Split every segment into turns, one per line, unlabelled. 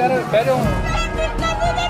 caras um.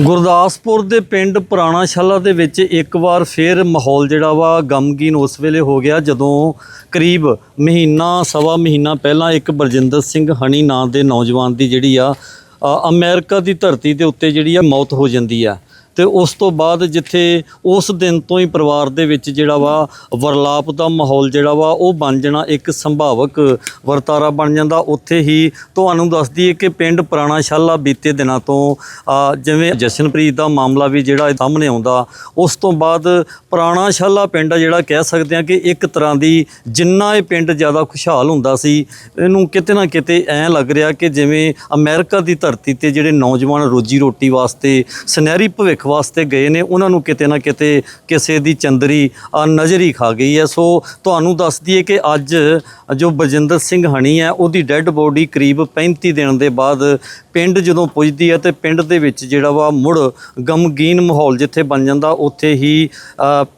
Gurdaspur ਦੇ ਪਿੰਡ ਪੁਰਾਣਾ ਸ਼ਾਲਾ ਦੇ ਵਿੱਚ ਇੱਕ ਵਾਰ ਫੇਰ ਮਾਹੌਲ ਜਿਹੜਾ ਵਾ ਗਮਗੀਨ ਉਸ ਵੇਲੇ ਹੋ ਗਿਆ ਜਦੋਂ ਕਰੀਬ ਮਹੀਨਾ ਸਵਾ ਮਹੀਨਾ ਪਹਿਲਾਂ ਇੱਕ ਬਲਜਿੰਦਰ ਸਿੰਘ ਹਣੀ ਨਾਂ ਦੇ ਨੌਜਵਾਨ ਦੀ ਜਿਹੜੀ ਆ ਅ, ਅਮਰੀਕਾ ਦੀ ਧਰਤੀ ਦੇ ਉੱਤੇ ਜਿਹੜੀ ਆ ਮੌਤ ਹੋ ਜਾਂਦੀ ਆ। ਤੇ ਉਸ ਤੋਂ ਬਾਅਦ ਜਿੱਥੇ ਉਸ ਦਿਨ ਤੋਂ ਹੀ ਪਰਿਵਾਰ ਦੇ ਵਿੱਚ ਜਿਹੜਾ ਵਾ ਵਰਲਾਪ ਦਾ ਮਾਹੌਲ ਜਿਹੜਾ ਵਾ ਉਹ ਬਣ ਜਾਣਾ ਇੱਕ ਸੰਭਾਵਕ ਵਰਤਾਰਾ ਬਣ ਜਾਂਦਾ। ਉੱਥੇ ਹੀ ਤੁਹਾਨੂੰ ਦੱਸ ਦਈਏ ਕਿ ਪਿੰਡ ਪੁਰਾਣਾ ਸ਼ਾਲਾ ਬੀਤੇ ਦਿਨਾਂ ਤੋਂ ਜਿਵੇਂ ਜਸ਼ਨਪ੍ਰੀਤ ਦਾ ਮਾਮਲਾ ਵੀ ਜਿਹੜਾ ਸਾਹਮਣੇ ਆਉਂਦਾ, ਉਸ ਤੋਂ ਬਾਅਦ ਪੁਰਾਣਾ ਸ਼ਾਲਾ ਪਿੰਡ ਜਿਹੜਾ ਕਹਿ ਸਕਦੇ ਆ ਕਿ ਇੱਕ ਤਰ੍ਹਾਂ ਦੀ ਜਿੰਨਾ ਇਹ ਪਿੰਡ ਜ਼ਿਆਦਾ ਖੁਸ਼ਹਾਲ ਹੁੰਦਾ ਸੀ, ਇਹਨੂੰ ਕਿਤੇ ਨਾ ਕਿਤੇ ਐਂ ਲੱਗ ਰਿਹਾ ਕਿ ਜਿਵੇਂ ਅਮਰੀਕਾ ਦੀ ਧਰਤੀ ਤੇ ਜਿਹੜੇ ਨੌਜਵਾਨ ਰੋਜੀ ਰੋਟੀ ਵਾਸਤੇ ਸੁਨਹਿਰੀ ਭਵਿੱਖ ਵਾਸਤੇ ਗਏ ਨੇ ਉਹਨਾਂ ਨੂੰ ਕਿਤੇ ਨਾ ਕਿਤੇ ਕਿਸੇ ਦੀ ਚੰਦਰੀ ਨਜ਼ਰੀ ਖਾ ਗਈ ਹੈ। ਸੋ ਤੁਹਾਨੂੰ ਦੱਸ ਦਈਏ ਕਿ ਅੱਜ ਜੋ ਬਜਿੰਦਰ ਸਿੰਘ ਹਣੀ ਹੈ ਉਹਦੀ ਡੈੱਡ ਬੋਡੀ ਕਰੀਬ 35 ਦਿਨ ਦੇ ਬਾਅਦ ਪਿੰਡ ਜਦੋਂ ਪੁੱਜਦੀ ਹੈ ਤੇ ਪਿੰਡ ਦੇ ਵਿੱਚ ਜਿਹੜਾ ਵਾ ਮੁੜ ਗਮਗੀਨ ਮਾਹੌਲ ਜਿੱਥੇ ਬਣ ਜਾਂਦਾ ਉੱਥੇ ਹੀ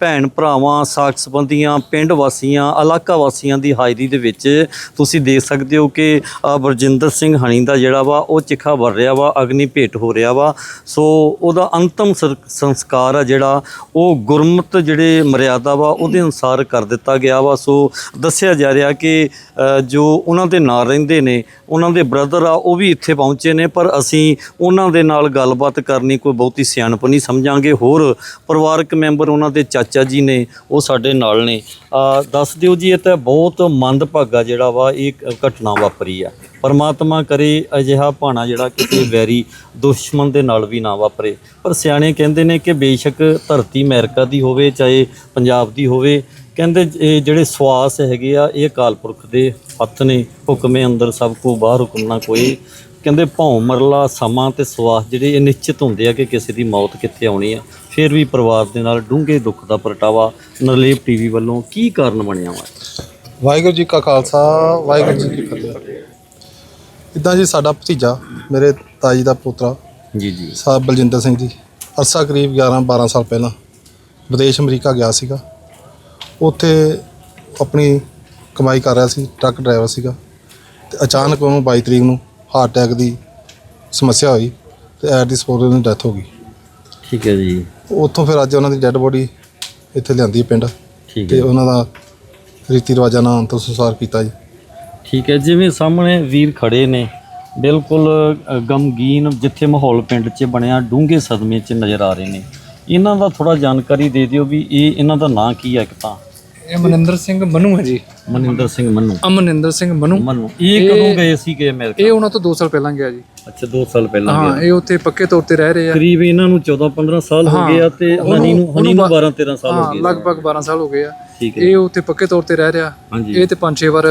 ਭੈਣ ਭਰਾਵਾਂ ਸਾਕ ਸੰਬੰਧੀਆਂ ਪਿੰਡ ਵਾਸੀਆਂ ਇਲਾਕਾ ਵਾਸੀਆਂ ਦੀ ਹਾਜ਼ਰੀ ਦੇ ਵਿੱਚ ਤੁਸੀਂ ਦੇਖ ਸਕਦੇ ਹੋ ਕਿ ਅ, ਬਰਜਿੰਦਰ ਸਿੰਘ ਹਣੀ ਦਾ ਜਿਹੜਾ ਵਾ ਉਹ ਚਿਖਾ ਵਰ ਰਿਹਾ ਵਾ ਅਗਨੀ ਭੇਟ ਹੋ ਰਿਹਾ ਵਾ। ਸੋ ਉਹਦਾ ਅੰਤਮ ਸੰਸਕਾਰ ਆ ਜਿਹੜਾ ਉਹ ਗੁਰਮਤ ਜਿਹੜੇ ਮਰਿਆਦਾ ਵਾ ਉਹਦੇ ਅਨੁਸਾਰ ਕਰ ਦਿੱਤਾ ਗਿਆ ਵਾ। ਸੋ ਦੱਸਿਆ ਜਾ ਰਿਹਾ ਕਿ ਜੋ ਉਹਨਾਂ ਦੇ ਨਾਲ ਰਹਿੰਦੇ ਨੇ, ਉਹਨਾਂ ਦੇ ਬ੍ਰਦਰ ਆ, ਉਹ ਵੀ ਇੱਥੇ ਪਹੁੰਚੇ ਨੇ, ਪਰ ਅਸੀਂ ਉਹਨਾਂ ਦੇ ਨਾਲ ਗੱਲਬਾਤ ਕਰਨੀ ਕੋਈ ਬਹੁਤੀ ਸਿਆਣਪ ਨਹੀਂ ਸਮਝਾਂਗੇ। ਹੋਰ ਪਰਿਵਾਰਕ ਮੈਂਬਰ ਉਹਨਾਂ ਦੇ ਚਾਚਾ ਜੀ ਨੇ, ਉਹ ਸਾਡੇ ਨਾਲ ਨੇ। ਦੱਸ ਦਿਓ ਜੀ, ਇਹ ਤਾਂ ਬਹੁਤ ਮੰਦਭਾਗਾ ਜਿਹੜਾ ਵਾ, ਇਹ ਘਟਨਾ ਵਾਪਰੀ ਆ। ਪਰਮਾਤਮਾ ਕਰੇ ਅਜਿਹਾ ਭਾਣਾ ਜਿਹੜਾ ਕਿਸੇ ਵੈਰੀ ਦੁਸ਼ਮਣ ਦੇ ਨਾਲ ਵੀ ਨਾ ਵਾਪਰੇ। ਪਰ ਸਿਆਣੇ ਕਹਿੰਦੇ ਨੇ ਕਿ ਬੇਸ਼ੱਕ ਧਰਤੀ ਅਮਰੀਕਾ ਦੀ ਹੋਵੇ ਚਾਹੇ ਪੰਜਾਬ ਦੀ ਹੋਵੇ। ਕਹਿੰਦੇ ਇਹ ਜਿਹੜੇ ਸਵਾਸ ਹੈਗੇ ਆ ਇਹ ਅਕਾਲ ਪੁਰਖ ਦੇ ਹੱਥ ਨੇ ਹੁਕਮੇ ਅੰਦਰ ਸਭ ਕੋ ਬਾਹਰ ਹੁਕਮ ਨਾ ਕੋਈ। ਕਹਿੰਦੇ ਭੌਂ ਮਰਲਾ ਸਮਾਂ ਤੇ ਸਵਾਸ ਜਿਹੜੇ ਇਹ ਨਿਸ਼ਚਿਤ ਹੁੰਦੇ ਆ ਕਿ ਕਿਸੇ ਦੀ ਮੌਤ ਕਿੱਥੇ ਆਉਣੀ ਆ। ਫਿਰ ਵੀ ਪਰਿਵਾਰ ਦੇ ਨਾਲ ਡੂੰਘੇ ਦੁੱਖ ਦਾ ਪ੍ਰਗਟਾਵਾ ਨਰਲੇਪ ਟੀਵੀ ਵੱਲੋਂ ਕੀ ਕਾਰਨ ਬਣਿਆ ਵਾ?
ਵਾਹਿਗੁਰੂ ਜੀ ਕਾ ਖਾਲਸਾ ਵਾਹਿਗੁਰੂ ਜੀ ਕੀ ਫਤਿਹ। ਇਦਾਂ ਜੀ ਸਾਡਾ ਭਤੀਜਾ ਮੇਰੇ ਤਾਜੀ ਦਾ ਪੋਤਰਾ
ਜੀ ਜੀ।
ਸਾਹਿਬ ਬਲਜਿੰਦਰ ਸਿੰਘ ਜੀ। ਅਰਸਾ ਕਰੀਬ 11 12 ਸਾਲ ਪਹਿਲਾਂ ਵਿਦੇਸ਼ ਅਮਰੀਕਾ ਗਿਆ ਸੀਗਾ। ਉੱਥੇ ਆਪਣੀ ਕਮਾਈ ਕਰ ਰਿਹਾ ਸੀ ਟਰੱਕ ਡਰਾਈਵਰ ਸੀਗਾ ਤੇ ਅਚਾਨਕ ਉਹਨੂੰ 22 ਤਰੀਕ ਨੂੰ ਹਾਰਟ ਅਟੈਕ ਦੀ ਸਮੱਸਿਆ ਹੋਈ ਤੇ ਐਟ ਦੀ ਸਪੋਟ ਉਹਦੀ ਡੈਥ ਹੋ ਗਈ।
ਠੀਕ ਹੈ ਜੀ।
ਉੱਥੋਂ ਫਿਰ ਅੱਜ ਉਹਨਾਂ ਦੀ ਡੈੱਡ ਬੋਡੀ ਇੱਥੇ ਲਿਆਂਦੀ ਹੈ ਪਿੰਡ
ਠੀਕ
ਤੇ
ਹੈ।
ਉਹਨਾਂ ਦਾ ਰੀਤੀ ਰਿਵਾਜਾਂ ਨਾਲ ਅੰਤਿਮ ਸੰਸਕਾਰ ਕੀਤਾ ਜੀ।
ਠੀਕ ਹੈ ਜਿਵੇਂ ਸਾਹਮਣੇ ਵੀਰ ਖੜੇ ਨੇ ਬਿਲਕੁਲ ਗਮਗੀਨ ਜਿੱਥੇ ਮਾਹੌਲ ਪਿੰਡ 'ਚ ਬਣਿਆ ਡੂੰਘੇ ਸਦਮੇ 'ਚ ਨਜ਼ਰ ਆ ਰਹੇ ਨੇ। ਇਹਨਾਂ ਦਾ ਥੋੜਾ ਜਾਣਕਾਰੀ ਦੇ ਦਿਓ ਵੀ ਇਹ ਇਹਨਾਂ ਦਾ ਨਾਂ ਕੀ ਹੈ ਇੱਕ ਤਾਂ?
ਇਹ ਮਨਿੰਦਰ ਸਿੰਘ ਮਨੂ ਹੈ ਜੀ।
ਮਨਿੰਦਰ ਸਿੰਘ ਮੰਨੂ।
ਅਮਨਿੰਦਰ ਸਿੰਘ ਮਨੂ।
ਮੰਨੂ। ਇਹ ਕਦੋਂ ਗਏ ਸੀਗੇ ਅਮਰੀਕਾ?
ਇਹ ਉਹਨਾਂ ਤੋਂ 2 ਸਾਲ ਪਹਿਲਾਂ ਗਿਆ ਜੀ।
ਅੱਛਾ 2 ਸਾਲ ਪਹਿਲਾਂ
ਹਾਂ ਇਹ ਉੱਥੇ ਪੱਕੇ ਤੌਰ ਤੇ ਰਹਿ ਰਹੇ ਆ।
ਕਰੀਬ ਇਹਨਾਂ ਨੂੰ 14 15 ਸਾਲ ਹੋ
ਹਾਂ,
ਗਏ ਆ ਤੇ ਹਨੀ ਨੂੰ ਹਨੀ ਨੂੰ
ਉਹਨੂੰ
12 13 ਸਾਲ ਹੋ
ਹਾਂ
ਗਏ
ਲਗਭਗ 12 ਸਾਲ ਹੋ ਗਏ ਆ।
ਠੀਕ ਹੈ।
ਇਹ ਉੱਥੇ ਪੱਕੇ ਤੌਰ ਤੇ ਰਹਿ ਰਿਹਾ। ਇਹ ਤੇ ਪੰਜ ਛੇ ਵਾਰ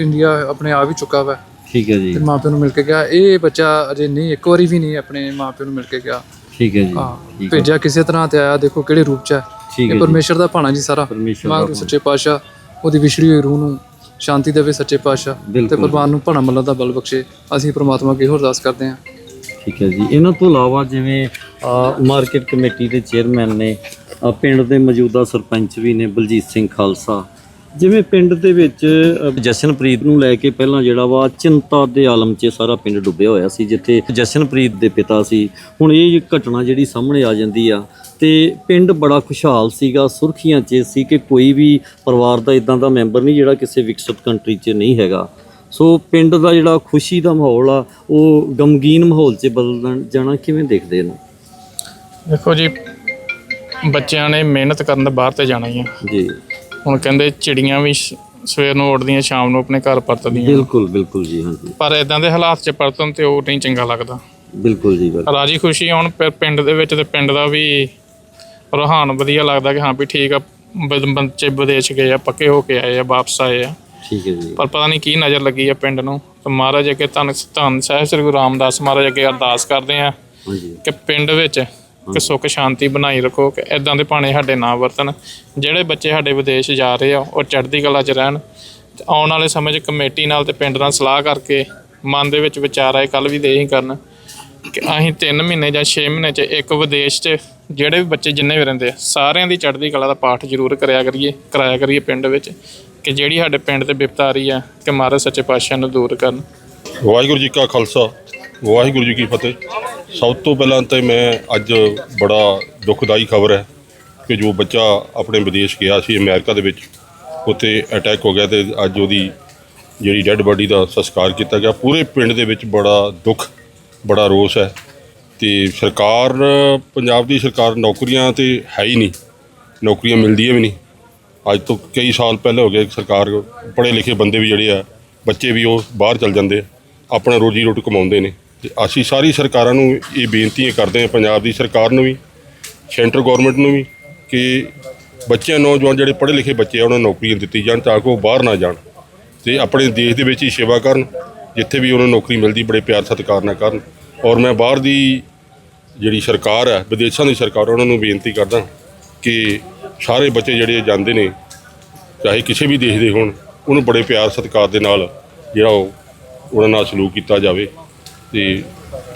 ਇੰਡੀਆ ਆਪਣੇ ਆ ਵੀ ਚੁੱਕਾ ਵਾ।
ਠੀਕ ਹੈ ਜੀ।
ਤੇ ਮਾਪਿਆਂ ਨੂੰ ਮਿਲ ਕੇ ਗਿਆ ਇਹ ਬੱਚਾ ਅਜੇ ਨਹੀਂ ਇੱਕ ਵਾਰੀ ਵੀ ਨਹੀਂ ਆਪਣੇ ਮਾਪਿਆਂ ਨੂੰ ਮਿਲ ਕੇ ਗਿਆ
ਠੀਕ ਹੈ ਜੀ
ਹਾਂ
ਠੀਕ ਹੈ।
ਭੇਜਿਆ ਕਿਸੇ ਤਰ੍ਹਾਂ ਤੇ ਆਇਆ ਦੇਖੋ ਕਿਹੜੇ ਰੂਪ ਚ ਹੈ।
ਠੀਕ ਹੈ
ਇਹ
ਜੀ।
ਪਰਮੇਸ਼ਰ ਦਾ ਭਾਣਾ ਜੀ ਸਾਰਾ।
ਪਰਮੇਸ਼ਰ ਦਾ
ਸੱਚੇ ਪਾਤਸ਼ਾਹ ਉਹਦੀ ਵਿਛੜੀ ਹੋਈ ਰੂਹ ਨੂੰ ਸ਼ਾਂਤੀ ਦੇਵੇ ਸੱਚੇ ਪਾਤਸ਼ਾਹ। ਤੇ
ਬਿਲਕੁਲ।
ਪਰਮਾਤਮਾ ਨੂੰ ਭਾਣਾ ਮੱਲਾ ਦਾ ਬਲ ਬਖਸ਼ੇ। ਅਸੀਂ ਪ੍ਰਮਾਤਮਾ ਅੱਗੇ ਹੋਰ ਅਰਦਾਸ ਕਰਦੇ ਹਾਂ।
ਠੀਕ ਹੈ ਜੀ। ਇਹਨਾਂ ਤੋਂ ਇਲਾਵਾ ਜਿਵੇਂ ਮਾਰਕੀਟ ਕਮੇਟੀ ਦੇ ਚੇਅਰਮੈਨ ਨੇ ਅ, ਪਿੰਡ ਦੇ ਮੌਜੂਦਾ ਸਰਪੰਚ ਵੀ ਨੇ ਬਲਜੀਤ ਸਿੰਘ ਖਾਲਸਾ ਜਿਵੇਂ ਪਿੰਡ ਦੇ ਵਿੱਚ ਅ, ਜਸ਼ਨਪ੍ਰੀਤ ਨੂੰ ਲੈ ਕੇ ਪਹਿਲਾਂ ਜਿਹੜਾ ਵਾ ਚਿੰਤਾ ਦੇ ਆਲਮ 'ਚ ਸਾਰਾ ਪਿੰਡ ਡੁੱਬਿਆ ਹੋਇਆ ਸੀ ਜਿੱਥੇ ਜਸ਼ਨਪ੍ਰੀਤ ਦੇ ਪਿਤਾ ਸੀ। ਹੁਣ ਇਹ ਘਟਨਾ ਜਿਹੜੀ ਸਾਹਮਣੇ ਆ ਜਾਂਦੀ ਆ ਤੇ ਪਿੰਡ ਬੜਾ ਖੁਸ਼ਹਾਲ ਸੀਗਾ ਸੁਰਖੀਆਂ 'ਚ ਸੀ ਕਿ ਕੋਈ ਵੀ ਪਰਿਵਾਰ ਦਾ ਇਦਾਂ ਦਾ ਮੈਂਬਰ ਨਹੀਂ ਜਿਹੜਾ ਕਿਸੇ ਵਿਕਸਿਤ ਕੰਟਰੀ 'ਚ ਨਹੀਂ ਹੈਗਾ। ਸੋ ਪਿੰਡ ਦਾ ਜਿਹੜਾ ਖੁਸ਼ੀ ਦਾ ਮਾਹੌਲ ਆ ਉਹ ਗਮਗੀਨ ਮਾਹੌਲ 'ਚ ਬਦਲ ਜਾਣਾ ਕਿਵੇਂ ਦੇਖਦੇ ਨੇ
ਦੇਖੋ ਜੀ ਬੱਚਿਆਂ ਨੇ ਮਿਹਨਤ ਕਰਨ ਦਾ ਬਾਹਰ ਤੇ ਜਾਣਾ ਹੀ ਆ।
ਜੀ।
ਹੁਣ ਕਹਿੰਦੇ ਚਿੜੀਆਂ ਵੀ ਸ਼- ਸਵੇਰ ਨੂੰ ਉੱਡਦੀਆਂ ਸ਼ਾਮ ਨੂੰ ਆਪਣੇ ਘਰ ਪਰਤਦੀਆਂ।
ਬਿਲਕੁਲ ਬਿਲਕੁਲ ਜੀ ਹਾਂਜੀ
ਪਰ ਇਦਾਂ ਦੇ ਹਾਲਾਤ 'ਚ ਪਰਤਨ ਤੇ ਉਹ ਨਹੀਂ ਚੰਗਾ ਲੱਗਦਾ।
ਬਿਲਕੁਲ ਜੀ ਬਿਲਕੁਲ।
ਰਾਜੀ ਖੁਸ਼ੀ ਹੁਣ ਪ- ਪਿੰਡ ਦੇ ਵਿੱਚ ਤੇ ਪਿੰਡ ਦਾ ਵੀ ਰੁਹਾਨ ਵਧੀਆ ਲੱਗਦਾ ਕਿ ਹਾਂ ਵੀ ਠੀਕ ਆ ਬ- ਬੱਚੇ ਵਿਦੇਸ਼ ਗਏ ਆ ਪੱਕੇ ਹੋ ਕੇ ਆਏ ਆ ਵਾਪਸ ਆਏ ਆ।
ਠੀਕ ਹੈ ਜੀ।
ਪਰ ਪਤਾ ਨਹੀਂ ਕੀ ਨਜ਼ਰ ਲੱਗੀ ਆ ਪਿੰਡ ਨੂੰ। ਤੇ ਮਹਾਰਾਜ ਅੱਗੇ ਧੰਨ ਧੰਨ ਸਾਹਿਬ ਸ੍ਰੀ ਗੁਰੂ ਰਾਮਦਾਸ ਮਹਾਰਾਜ ਅੱਗੇ ਅਰਦਾਸ ਕਰਦੇ ਆ
ਹਾਂਜੀ।
ਕਿ ਪਿੰਡ ਵਿੱਚ ਕਿ ਸੁੱਖ ਸ਼ਾਂਤੀ ਬਣਾਈ ਰੱਖੋ, ਕਿ ਇਦਾਂ ਦੇ ਭਾਣੇ ਸਾਡੇ ਨਾ ਵਰਤਣ। ਜਿਹੜੇ ਬੱਚੇ ਸਾਡੇ ਵਿਦੇਸ਼ ਜਾ ਰਹੇ ਆ, ਉਹ ਚੜ੍ਹਦੀ ਕਲਾ 'ਚ ਰਹਿਣ। ਤੇ ਆਉਣ ਵਾਲੇ ਸਮੇਂ 'ਚ ਕਮੇਟੀ ਨਾਲ ਤੇ ਪਿੰਡ ਨਾਲ ਸਲਾਹ ਕਰਕੇ ਮਨ ਦੇ ਵਿੱਚ ਵਿਚਾਰ ਆਏ ਕੱਲ ਵੀ ਦੇ ਹੀ ਕਰਨ ਕਿ ਅਸੀਂ 3 ਮਹੀਨੇ ਜਾਂ 6 ਮਹੀਨੇ 'ਚ ਇੱਕ ਵਿਦੇਸ਼ 'ਚ ਜਿਹੜੇ ਵੀ ਬੱਚੇ ਜਿੰਨੇ ਵੀ ਰਹਿੰਦੇ ਆ, ਸਾਰਿਆਂ ਦੀ ਚੜ੍ਹਦੀ ਕਲਾ ਦਾ ਪਾਠ ਜ਼ਰੂਰ ਕਰਿਆ ਕਰੀਏ, ਕਰਾਇਆ ਕਰੀਏ ਪਿੰਡ ਵਿੱਚ, ਕਿ ਜਿਹੜੀ ਸਾਡੇ ਪਿੰਡ ਤੇ ਵਿਪਤਾ ਆ ਰਹੀ ਆ, ਕਿ ਮਹਾਰਾਜ ਸੱਚੇ ਪਾਤਸ਼ਾਹ ਨੂੰ ਦੂਰ ਕਰਨ।
ਵਾਹਿਗੁਰੂ ਜੀ ਕਾ ਖਾਲਸਾ, ਵਾਹਿਗੁਰੂ ਜੀ ਕੀ ਫਤਿਹ। ਸਭ ਤੋਂ ਪਹਿਲਾਂ ਤੇ ਮੈਂ ਅੱਜ ਬੜਾ ਦੁਖਦਾਈ ਖਬਰ ਹੈ ਕਿ ਜੋ ਬੱਚਾ ਆਪਣੇ ਵਿਦੇਸ਼ ਗਿਆ ਸੀ ਅਮਰੀਕਾ ਦੇ ਵਿੱਚ, ਉੱਥੇ ਅਟੈਕ ਹੋ ਗਿਆ ਤੇ ਅੱਜ ਉਹਦੀ ਜਿਹੜੀ ਡੈੱਡ ਬਾਡੀ ਦਾ ਸੰਸਕਾਰ ਕੀਤਾ ਗਿਆ। ਪੂਰੇ ਪਿੰਡ ਦੇ ਵਿੱਚ ਬੜਾ ਦੁੱਖ, ਬੜਾ ਰੋਸ ਹੈ ਤੇ ਸਰਕਾਰ, ਪੰਜਾਬ ਦੀ ਸਰਕਾਰ ਨੌਕਰੀਆਂ ਤੇ ਹੈ ਹੀ ਨਹੀਂ, ਨੌਕਰੀਆਂ ਮਿਲਦੀਆਂ ਵੀ ਨਹੀਂ। ਅੱਜ ਤੋਂ ਕਈ ਸਾਲ ਪਹਿਲੇ ਹੋ ਗਏ ਸਰਕਾਰ ਪੜ੍ਹੇ ਲਿਖੇ ਬੰਦੇ ਵੀ ਜਿਹੜੇ ਆ, ਬੱਚੇ ਵੀ ਉਹ ਬਾਹਰ ਚਲ ਜਾਂਦੇ ਆ, ਆਪਣਾ ਰੋਜੀ ਰੋਟੀ ਕਮਾਉਂਦੇ ਨੇ। ਤੇ ਅਸੀਂ ਸਾਰੀ ਸਰਕਾਰਾਂ ਨੂੰ ਇਹ ਬੇਨਤੀਆਂ ਕਰਦੇ ਹਾਂ, ਪੰਜਾਬ ਦੀ ਸਰਕਾਰ ਨੂੰ ਵੀ, ਸੈਂਟਰ ਗਵਰਨਮੈਂਟ ਨੂੰ ਵੀ, ਕਿ ਬੱਚਿਆਂ, ਨੌਜਵਾਨ ਜਿਹੜੇ ਪੜ੍ਹੇ ਲਿਖੇ ਬੱਚੇ ਆ, ਉਹਨਾਂ ਨੂੰ ਨੌਕਰੀਆਂ ਦਿੱਤੀ ਜਾਣ ਤਾਂ ਕਿ ਉਹ ਬਾਹਰ ਨਾ ਜਾਣ ਤੇ ਆਪਣੇ ਦੇਸ਼ ਦੇ ਵਿੱਚ ਹੀ ਸੇਵਾ ਕਰਨ, ਜਿੱਥੇ ਵੀ ਉਹਨਾਂ ਨੂੰ ਨੌਕਰੀ ਮਿਲਦੀ, ਬੜੇ ਪਿਆਰ ਸਤਿਕਾਰ ਨਾਲ ਕਰਨ ਔਰ ਮੈਂ ਬਾਹਰ ਦੀ ਜਿਹੜੀ ਸਰਕਾਰ ਹੈ ਵਿਦੇਸ਼ਾਂ ਦੀ ਸਰਕਾਰ, ਉਹਨਾਂ ਨੂੰ ਬੇਨਤੀ ਕਰਦਾ ਕਿ ਸਾਰੇ ਬੱਚੇ ਜਿਹੜੇ ਜਾਂਦੇ ਨੇ, ਚਾਹੇ ਕਿਸੇ ਵੀ ਦੇਸ਼ ਦੇ ਹੋਣ, ਉਹਨੂੰ ਬੜੇ ਪਿਆਰ ਸਤਿਕਾਰ ਦੇ ਨਾਲ ਜਿਹੜਾ ਉਹ ਉਹਨਾਂ ਨਾਲ ਸਲੂਕ ਕੀਤਾ ਜਾਵੇ। ਤੇ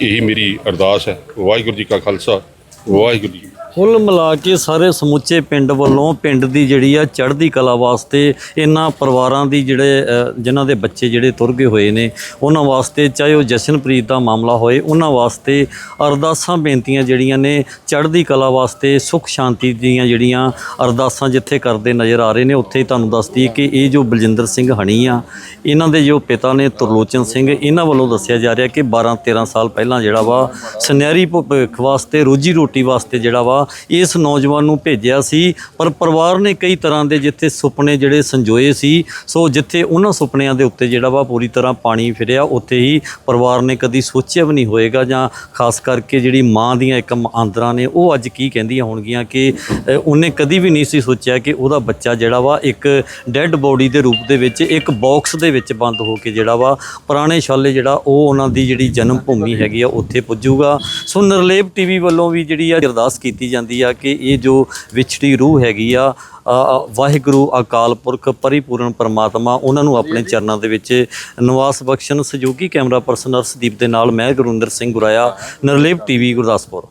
ਇਹੀ ਮੇਰੀ ਅਰਦਾਸ ਹੈ। ਵਾਹਿਗੁਰੂ ਜੀ ਕਾ ਖਾਲਸਾ ਵਾਹਿਗੁਰੂ ਜੀ
ਕੁੱਲ ਮਿਲਾ ਕੇ ਸਾਰੇ ਸਮੁੱਚੇ ਪਿੰਡ ਵੱਲੋਂ ਪਿੰਡ ਦੀ ਜਿਹੜੀ ਆ ਚੜ੍ਹਦੀ ਕਲਾ ਵਾਸਤੇ ਇਹਨਾਂ ਪਰਿਵਾਰਾਂ ਦੀ ਜਿਹੜੇ ਅ, ਜਿਨ੍ਹਾਂ ਦੇ ਬੱਚੇ ਜਿਹੜੇ ਤੁਰ ਗਏ ਹੋਏ ਨੇ ਉਹਨਾਂ ਵਾਸਤੇ ਚਾਹੇ ਉਹ ਜਸ਼ਨਪ੍ਰੀਤ ਦਾ ਮਾਮਲਾ ਹੋਏ ਉਹਨਾਂ ਵਾਸਤੇ ਅਰਦਾਸਾਂ ਬੇਨਤੀਆਂ ਜਿਹੜੀਆਂ ਨੇ ਚੜ੍ਹਦੀ ਕਲਾ ਵਾਸਤੇ ਸੁਖ ਸ਼ਾਂਤੀ ਦੀਆਂ ਜਿਹੜੀਆਂ ਅਰਦਾਸਾਂ ਜਿੱਥੇ ਕਰਦੇ ਨਜ਼ਰ ਆ ਰਹੇ ਨੇ ਉੱਥੇ ਹੀ ਤੁਹਾਨੂੰ ਦੱਸਦੀ ਦਈਏ ਕਿ ਇਹ ਜੋ ਬਲਜਿੰਦਰ ਸਿੰਘ ਹਣੀ ਆ ਇਹਨਾਂ ਦੇ ਜੋ ਪਿਤਾ ਨੇ ਤੁਰਲੋਚਨ ਸਿੰਘ ਇਹਨਾਂ ਵੱਲੋਂ ਦੱਸਿਆ ਜਾ ਰਿਹਾ ਕਿ 12 13 ਸਾਲ ਪਹਿਲਾਂ ਜਿਹੜਾ ਵਾ ਸੁਨਹਿਰੀ ਭਵਿੱਖ ਵਾਸਤੇ ਰੋਜੀ ਰੋਟੀ ਵਾਸਤੇ ਜਿਹੜਾ ਵਾ ਇਸ ਨੌਜਵਾਨ ਨੂੰ ਭੇਜਿਆ ਸੀ। ਪਰ ਪਰਿਵਾਰ ਨੇ ਕਈ ਤਰ੍ਹਾਂ ਦੇ ਜਿੱਥੇ ਸੁਪਨੇ ਜਿਹੜੇ ਸੰਜੋਏ ਸੀ, ਸੋ ਜਿੱਥੇ ਉਹਨਾਂ ਸੁਪਨਿਆਂ ਦੇ ਉੱਤੇ ਜਿਹੜਾ ਵਾ ਪੂਰੀ ਤਰ੍ਹਾਂ ਪਾਣੀ ਫਿਰਿਆ, ਉੱਥੇ ਹੀ ਪਰਿਵਾਰ ਨੇ ਕਦੀ ਸੋਚਿਆ ਵੀ ਨਹੀਂ ਹੋਏਗਾ ਜਾਂ ਖਾਸ ਕਰਕੇ ਜਿਹੜੀ ਮਾਂ ਦੀਆਂ ਇੱਕ ਆਂਦਰਾਂ ਨੇ, ਉਹ ਅੱਜ ਕੀ ਕਹਿੰਦੀਆਂ ਹੋਣਗੀਆਂ ਕਿ ਉਹਨੇ ਕਦੀ ਵੀ ਨਹੀਂ ਸੀ ਸੋਚਿਆ ਕਿ ਉਹਦਾ ਬੱਚਾ ਜਿਹੜਾ ਵਾ ਇੱਕ ਡੈੱਡ ਬੋਡੀ ਦੇ ਰੂਪ ਦੇ ਵਿੱਚ, ਇੱਕ ਬਾਕਸ ਦੇ ਵਿੱਚ ਬੰਦ ਹੋ ਕੇ ਜਿਹੜਾ ਵਾ ਪੁਰਾਣੇ ਛਾਲੇ ਜਿਹੜਾ ਉਹ ਉਹਨਾਂ ਦੀ ਜਿਹੜੀ ਜਨਮ ਭੂਮੀ ਹੈਗੀ ਆ, ਉੱਥੇ ਪੁੱਜੂਗਾ। ਸੋ ਨਰਲੇਪ ਟੀਵੀ ਵੱਲੋਂ ਵੀ ਜਿਹੜੀ ਆ ਅਰਦਾਸ ਕੀਤੀ ਜਾਂਦੀ ਆ ਕਿ ਇਹ ਜੋ ਵਿਛੜੀ ਰੂਹ ਹੈਗੀ ਆ ਵਾਹਿਗੁਰੂ ਅਕਾਲ ਪੁਰਖ ਪਰਿਪੂਰਨ ਪਰਮਾਤਮਾ ਉਹਨਾਂ ਨੂੰ ਆਪਣੇ ਚਰਨਾਂ ਦੇ ਵਿੱਚ ਨਿਵਾਸ ਬਖਸ਼ਣ, ਸਹਿਯੋਗੀ ਕੈਮਰਾ ਪਰਸਨ ਅਰਸ਼ਦੀਪ ਦੇ ਨਾਲ ਮੈਂ ਗੁਰਿੰਦਰ ਸਿੰਘ ਗੁਰਾਇਆ ਨਰਲੇਪ ਟੀਵੀ ਗੁਰਦਾਸਪੁਰ।